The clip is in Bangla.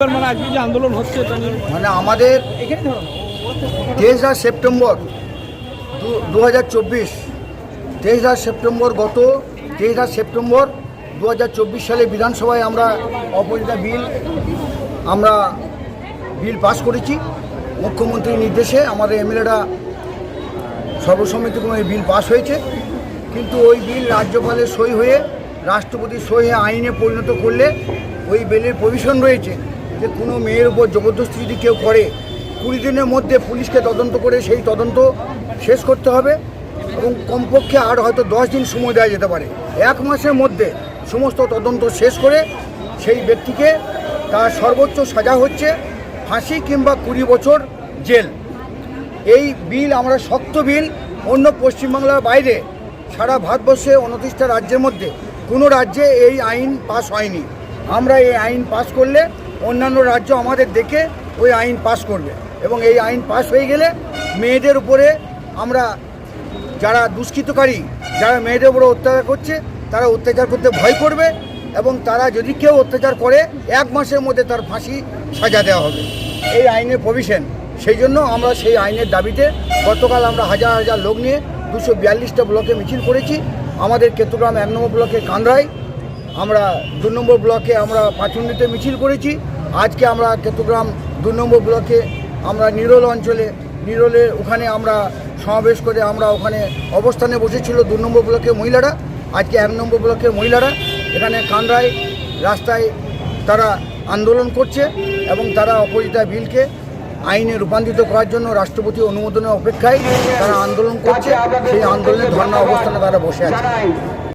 মানে আন্দোলন হচ্ছে মানে আমাদের তেইশরা সেপ্টেম্বর দু হাজার চব্বিশ তেইশরা সেপ্টেম্বর গত তেইশরা সেপ্টেম্বর দু হাজার চব্বিশ সালে বিধানসভায় আমরা অপরাজিতা বিল আমরা বিল পাস করেছি। মুখ্যমন্ত্রীর নির্দেশে আমাদের এমএলএরা সর্বসম্মতিক্রমে বিল পাস হয়েছে। কিন্তু ওই বিল রাজ্যপালের সই হয়ে রাষ্ট্রপতির সই হয়ে আইনে পরিণত করলে ওই বিলের প্রভিশন রয়েছে। যে কোনো মেয়ের উপর জবরদস্তি যদি কেউ করে, কুড়ি দিনের মধ্যে পুলিশকে তদন্ত করে সেই তদন্ত শেষ করতে হবে এবং কমপক্ষে আর হয়তো দশ দিন সময় দেওয়া যেতে পারে। এক মাসের মধ্যে সমস্ত তদন্ত শেষ করে সেই ব্যক্তিকে তার সর্বোচ্চ সাজা হচ্ছে ফাঁসি কিংবা কুড়ি বছর জেল। এই বিল আমরা শক্ত বিল, অন্য পশ্চিমবাংলার বাইরে সারা ভারতবর্ষে উনত্রিশটা রাজ্যের মধ্যে কোনো রাজ্যে এই আইন পাস হয়নি। আমরা এই আইন পাস করলে অন্যান্য রাজ্য আমাদের দেখে ওই আইন পাস করবে। এবং এই আইন পাস হয়ে গেলে মেয়েদের উপরে আমরা যারা দুষ্কৃতকারী, যারা মেয়েদের উপরে অত্যাচার করছে, তারা অত্যাচার করতে ভয় করবে এবং তারা যদি কেউ অত্যাচার করে, এক মাসের মধ্যে তার ফাঁসি সাজা দেওয়া হবে। এই আইনের প্রভিশন সেই জন্য আমরা সেই আইনের দাবিতে গতকাল আমরা হাজার হাজার লোক নিয়ে দুশো বিয়াল্লিশটা ব্লকে মিছিল করেছি। আমাদের কেতুগ্রাম এক নম্বর ব্লকে কান্দ্রায়। আমরা দু নম্বর ব্লকে আমরা পাঁচুন্ডিতে মিছিল করেছি। আজকে আমরা কেতুগ্রাম দু নম্বর ব্লকে আমরা নিরোল অঞ্চলে, নিরোলে ওখানে আমরা সমাবেশ করে আমরা ওখানে অবস্থানে বসেছিল দু নম্বর ব্লকের মহিলারা। আজকে এক নম্বর ব্লকের মহিলারা এখানে কান্দ্রায় রাস্তায় তারা আন্দোলন করছে এবং তারা অপরাজিতা বিলকে আইনে রূপান্তরিত করার জন্য রাষ্ট্রপতি অনুমোদনের অপেক্ষায় তারা আন্দোলন করছে। সেই আন্দোলনের ধর্ণা অবস্থানে তারা বসে আছে।